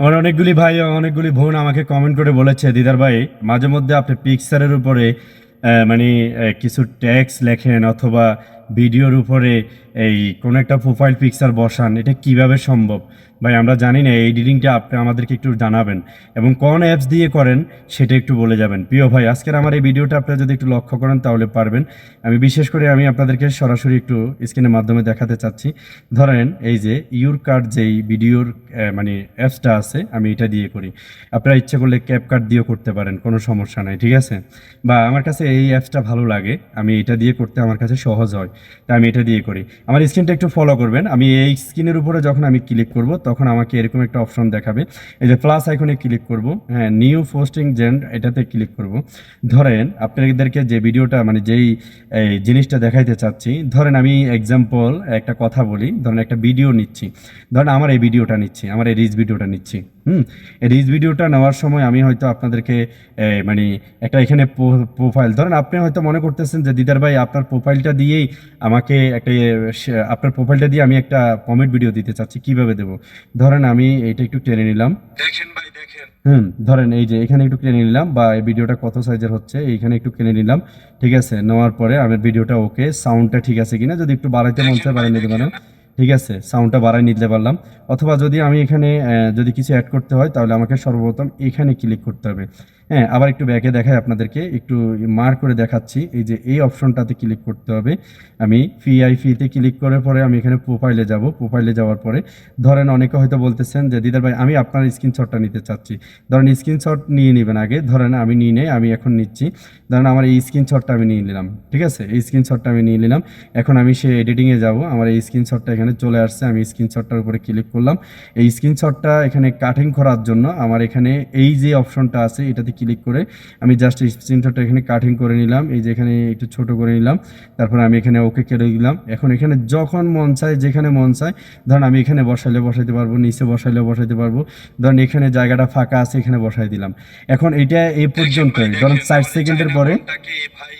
আমার অনেকগুলি ভাই অনেকগুলি বোন আমাকে কমেন্ট করে বলেছে, দিদার ভাই মাঝে মধ্যে আপনি পিকচারের উপরে মানে কিছু ট্যাক্স লেখেন অথবা ভিডিওর উপরে এই কোনো একটা প্রোফাইল পিকচার বসান, এটা কীভাবে সম্ভব? ভাই, আমরা জানি না, এই এডিটিংটা আপনি আমাদেরকে একটু জানাবেন এবং কোন অ্যাপস দিয়ে করেন সেটা একটু বলে যাবেন। প্রিয় ভাই, আজকের আমার এই ভিডিওটা আপনারা যদি একটু লক্ষ্য করেন তাহলে পারবেন। আমি বিশেষ করে আমি আপনাদেরকে সরাসরি একটু স্ক্রিনের মাধ্যমে দেখাতে চাচ্ছি। ধরেন এই যে ইউর কার্ড যেই ভিডিওর মানে অ্যাপসটা আছে, আমি এটা দিয়ে করি। আপনারা ইচ্ছে করলে ক্যাপ কার্ড দিয়েও করতে পারেন, কোনো সমস্যা নাই, ঠিক আছে? বা আমার কাছে এই অ্যাপসটা ভালো লাগে, আমি এটা দিয়ে করতে আমার কাছে সহজ হয়। তাই আমি এটা দিয়ে করি। আমার স্ক্রিনটা একটু ফলো করবেন। আমি এই স্ক্রিনের উপরে যখন আমি ক্লিক করব, তখন আমাকে এরকম একটা অপশন দেখাবে। এই যে প্লাস আইকনে ক্লিক করব হ্যাঁ নিউ পোস্টিং জেন্ড এটাতে ক্লিক করব। ধরেন আপনাদেরকে যে ভিডিওটা মানে যেই জিনিসটা দেখাইতে চাচ্ছি, ধরেন আমি এক্সাম্পল একটা কথা বলি, ধরেন একটা ভিডিও নিচ্ছি। ধরেন আমার এই ভিডিওটা নিচ্ছি, আমার এই রিচ ভিডিওটা নিচ্ছি, হুম? এই রিচ ভিডিওটা নেওয়ার সময় আমি হয়তো আপনাদেরকে মানে একটা এখানে প্রোফাইল ধরেন আপনি হয়তো মনে করতেছেন যে, দিদার ভাই, আপনার প্রোফাইলটা দিয়েই আমাকে একটা আপনার প্রোফাইলটা দিয়ে আমি একটা কমেন্ট ভিডিও দিতে চাচ্ছি কীভাবে দেবো? ধরেন আমি এটা একটু টেনে নিলাম। দেখেন ভাই দেখেন। হুম ধরেন এই যে এখানে একটু কিনে নিলাম বা এই ভিডিওটা কত সাইজের হচ্ছে এইখানে একটু কিনে নিলাম ঠিক আছে? নেওয়ার পরে আমার ভিডিওটা ওকে সাউন্ডটা ঠিক আছে কিনা যদি একটু বাড়াইতে মন চায় বাড়িয়ে নিতে পারেন। ঠিক আছে সাউন্ডটা বাড়াই নিতে পারলাম। অথবা যদি আমি এখানে যদি কিছু অ্যাড করতে হয়, তাহলে আমাকে সর্বপ্রথম এখানে ক্লিক করতে হবে। হ্যাঁ আবার একটু ব্যাকে দেখাই আপনাদেরকে, একটু মার করে দেখাচ্ছি, এই যে এই অপশনটাতে ক্লিক করতে হবে। আমি ফিআই ফিতে ক্লিক করার পরে আমি এখানে প্রোফাইলে যাব প্রোফাইলে যাওয়ার পরে ধরেন অনেকে হয়তো বলতেছেন যে, দিদার ভাই, আমি আপনার স্ক্রিনশটটা নিতে চাচ্ছি। ধরেন স্ক্রিনশট নিয়ে নেবেন আগে, ধরেন আমি নিয়ে নেই, আমি এখন নিচ্ছি। ধরেন আমার এই স্ক্রিনশটটা আমি নিয়ে নিলাম, ঠিক আছে? এই স্ক্রিনশটটা আমি নিয়ে নিলাম, এখন আমি সে এডিটিংয়ে যাব, আমার এই স্ক্রিনশটটা এখানে চলে আসছে। আমি স্ক্রিনশটটার উপরে ক্লিক করলাম। এই স্ক্রিনশটটা এখানে কাটিং করার জন্য আমার এখানে এই যে অপশনটা আছে, এটাতে ক্লিক করে আমি জাস্ট এই স্ক্রিনশটটা এখানে কাটিং করে নিলাম। এই যে এখানে একটু ছোট করে নিলাম। তারপর আমি এখানে ওকে কেটে দিলাম। এখন এখানে যখন মন চায়, যেখানে মন চায়, ধরেন আমি এখানে বসাইলে বসাইতে পারব, নিচে বসাইলে বসাইতে পারব। ধরেন এখানে জায়গাটা ফাঁকা আছে, এখানে বসাই দিলাম। এখন এটা এই পর্যন্তই। ধরেন চার সেকেন্ডের পরে ভাই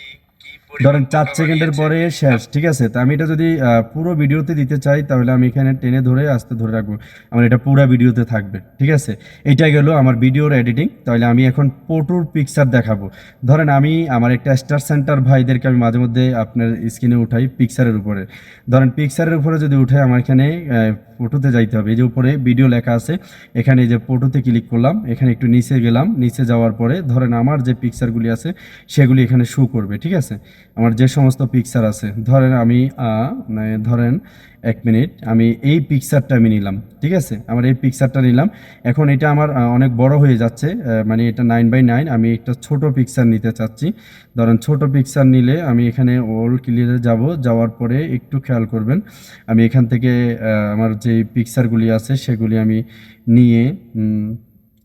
ধরেন চার সেকেন্ডের পরে শেষ ঠিক আছে? তো আমি এটা যদি পুরো ভিডিওতে দিতে চাই তাহলে আমি এখানে টেনে ধরে আস্তে ধরে রাখব। আমার এটা পুরো ভিডিওতে থাকবে ঠিক আছে? এটা গেল আমার ভিডিওর এডিটিং তাহলে আমি এখন পটুর পিকচার দেখাবো। ধরেন আমি আমার একটা স্টার সেন্টার ভাইদেরকে আমি মাঝে মধ্যে আপনার স্ক্রিনে উঠাই পিকচারের উপরে। ধরেন পিকচারের উপরে যদি উঠে আমার এখানে ফটোতে যাইতে হবে। এই যে উপরে ভিডিও লেখা আছে, এখানে যে ফটোতে ক্লিক করলাম, এখানে একটু নিচে গেলাম, নিচে যাওয়ার পরে ধরেন আমার যে পিকচারগুলি আছে, সেগুলি এখানে শো করবে, ঠিক আছে? আমার যে সমস্ত পিকচার আছে, ধরেন আমি মানে ধরেন এক মিনিট আমি এই পিকচারটা আমি নিলাম, ঠিক আছে? আমার এই পিকচারটা নিলাম। এখন এটা আমার অনেক বড় হয়ে যাচ্ছে মানে এটা নাইন বাই নাইন আমি একটা ছোট পিকচার নিতে চাচ্ছি। ধরেন ছোট পিকচার নিলে আমি এখানে ওল ক্লিয়ারে যাব, যাওয়ার পরে একটু খেয়াল করবেন। আমি এখান থেকে আমার যে পিকচারগুলি আছে, সেগুলি আমি নিয়ে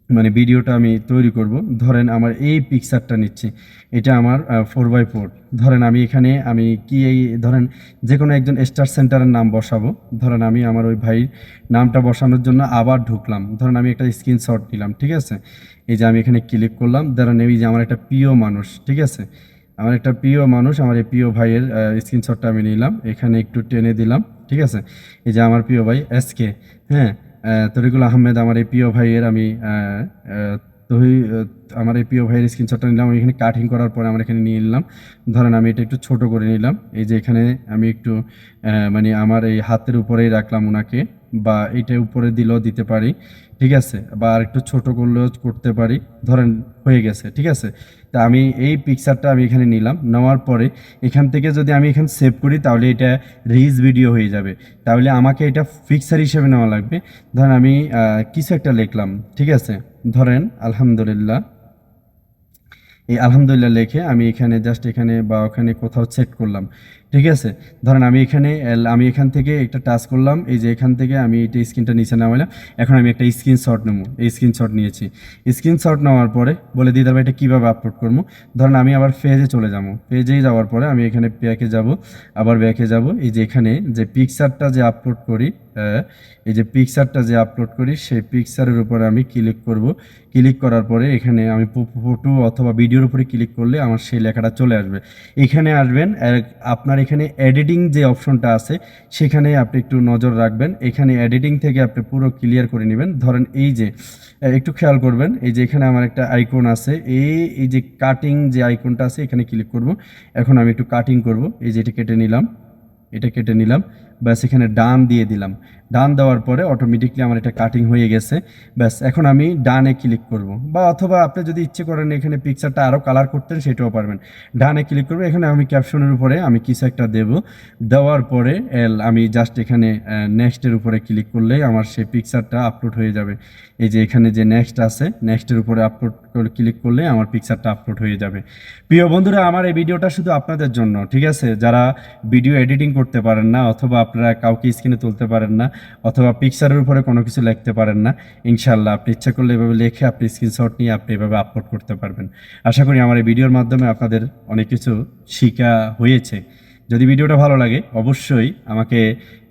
মানে ভিডিওটা আমি তৈরি করব। ধরেন আমার এই পিকচারটা নিচ্ছি, এটা আমার ফোর বাই ফোর ধরেন আমি এখানে, আমি কি এই, ধরেন যে কোনো একজন স্টার সেন্টারের নাম বসাবো। ধরেন আমি আমার ওই ভাইয়ের নামটা বসানোর জন্য আবার ঢুকলাম। ধরেন আমি একটা স্ক্রিনশট নিলাম, ঠিক আছে? এই যে আমি এখানে ক্লিক করলাম, ধরেন এই যে আমার একটা প্রিয় মানুষ, ঠিক আছে? আমার একটা প্রিয় মানুষ, আমার এই প্রিয় ভাইয়ের স্ক্রিনশটটা আমি নিলাম। এখানে একটু টেনে দিলাম। ঠিক আছে? এই যে আমার প্রিয় ভাই, এস কে হ্যাঁ? তরিকুল আহমেদ, আমার এই প্রিয় ভাইয়ের আমি তহি আমার এই প্রিয় ভাইয়ের স্ক্রিনশটটা নিলাম, আমি এখানে কাটিং করার পরে আমার এখানে নিয়ে নিলাম। ধরেন আমি এটা একটু ছোট করে নিলাম। এই যে এখানে আমি একটু মানে আমার এই হাতের উপরেই রাখলাম ওনাকে বা এটা উপরে দিলেও দিতে পারি, ঠিক আছে? বা আর একটু ছোট করলেও করতে পারি, ধরেন হয়ে গেছে, ঠিক আছে? তা আমি এই পিকচারটা আমি এখানে নিলাম, নেওয়ার পরে এখান থেকে যদি আমি এখানে সেভ করি, তাহলে এটা রিজ ভিডিও হয়ে যাবে। তাহলে আমাকে এটা পিকচার হিসেবে নেওয়া লাগবে। ধরেন আমি কিছু একটা লিখলাম, ঠিক আছে? ধরেন, আলহামদুলিল্লাহ। এই আলহামদুলিল্লাহ লেখে আমি এখানে জাস্ট এখানে বা ওখানে কোথাও সেট করলাম। ঠিক আছে? ধরেন আমি এখানে আমি এখান থেকে একটা টাচ করলাম, এই যে এখান থেকে আমি এটা স্ক্রিনটা নিচে নামালাম এখন আমি একটা স্ক্রিনশট নেব। এই স্ক্রিনশট নিয়েছি। স্ক্রিনশট নেওয়ার পরে বলে, দিদার ভাই, এটা কীভাবে আপলোড করব? ধরেন আমি আবার পেজে চলে যাব। পেজেই যাওয়ার পরে আমি এখানে ব্যাকে যাব, আবার ব্যাকে যাব। এই যে এখানে যে পিকচারটা যে আপলোড করি এই যে পিকচারটা যে আপলোড করি, সেই পিকচারের উপরে আমি ক্লিক করব। ক্লিক করার পরে এখানে আমি ফটো অথবা ভিডিওর উপরে ক্লিক করলে আমার সেই লেখাটা চলে আসবে। এখানে আসবেন আপনার এখানে এডিটিং যে অপশনটা আছে, সেখানে আপনি একটু নজর রাখবেন। এখানে এডিটিং থেকে আপনি পুরো ক্লিয়ার করে নেবেন। ধরেন এই যে একটু খেয়াল করবেন, এই যে এখানে আমার একটা আইকন আছে এই এই যে কাটিং যে আইকনটা আছে, এখানে ক্লিক করব। এখন আমি একটু কাটিং করব, এই যে এটা কেটে নিলাম, এটা কেটে নিলাম। ব্যাস এখানে ডান দিয়ে দিলাম। ডান দেওয়ার পরে অটোমেটিকলি আমার এটা কাটিং হয়ে গেছে। ব্যাস, এখন আমি ডানে ক্লিক করব। বা অথবা আপনি যদি ইচ্ছে করেন এখানে পিকচারটা আরও কালার করতেন, সেটাও পারবেন। ডানে ক্লিক করব। এখানে আমি ক্যাপশনের উপরে আমি কিছু একটা দেব। দেওয়ার পরে, এল, আমি জাস্ট এখানে নেক্সটের উপরে ক্লিক করলেই আমার সেই পিকচারটা আপলোড হয়ে যাবে। এই যে এখানে যে নেক্সট আছে নেক্সটের উপরে আপলোড ক্লিক করলে আমার পিকচারটা আপলোড হয়ে যাবে। প্রিয় বন্ধুরা, আমার এই ভিডিওটা শুধু আপনাদের জন্য, ঠিক আছে? যারা ভিডিও এডিটিং করতে পারেন না, অথবা আপনারা কাউকে স্ক্রিনে তুলতে পারেন না অথবা পিকচারের উপরে কোনো কিছু লিখতে পারেন না। ইনশাল্লাহ আপনি ইচ্ছা করলে এভাবে লিখে আপনি স্ক্রিনশট নিয়ে আপনি এভাবে আপলোড করতে পারবেন। আশা করি আমার এই ভিডিওর মাধ্যমে আপনাদের অনেক কিছু শিখা হয়েছে। যদি ভিডিওটা ভালো লাগে অবশ্যই আমাকে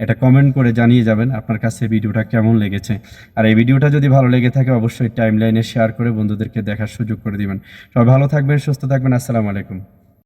এটা কমেন্ট করে জানিয়ে যাবেন আপনার কাছে ভিডিওটা কেমন লেগেছে। আর এই ভিডিওটা যদি ভালো লেগে থাকে অবশ্যই টাইম লাইনে শেয়ার করে বন্ধুদেরকে দেখার সুযোগ করে দিবেন। সবাই ভালো থাকবেন, সুস্থ থাকবেন, আসসালামু আলাইকুম।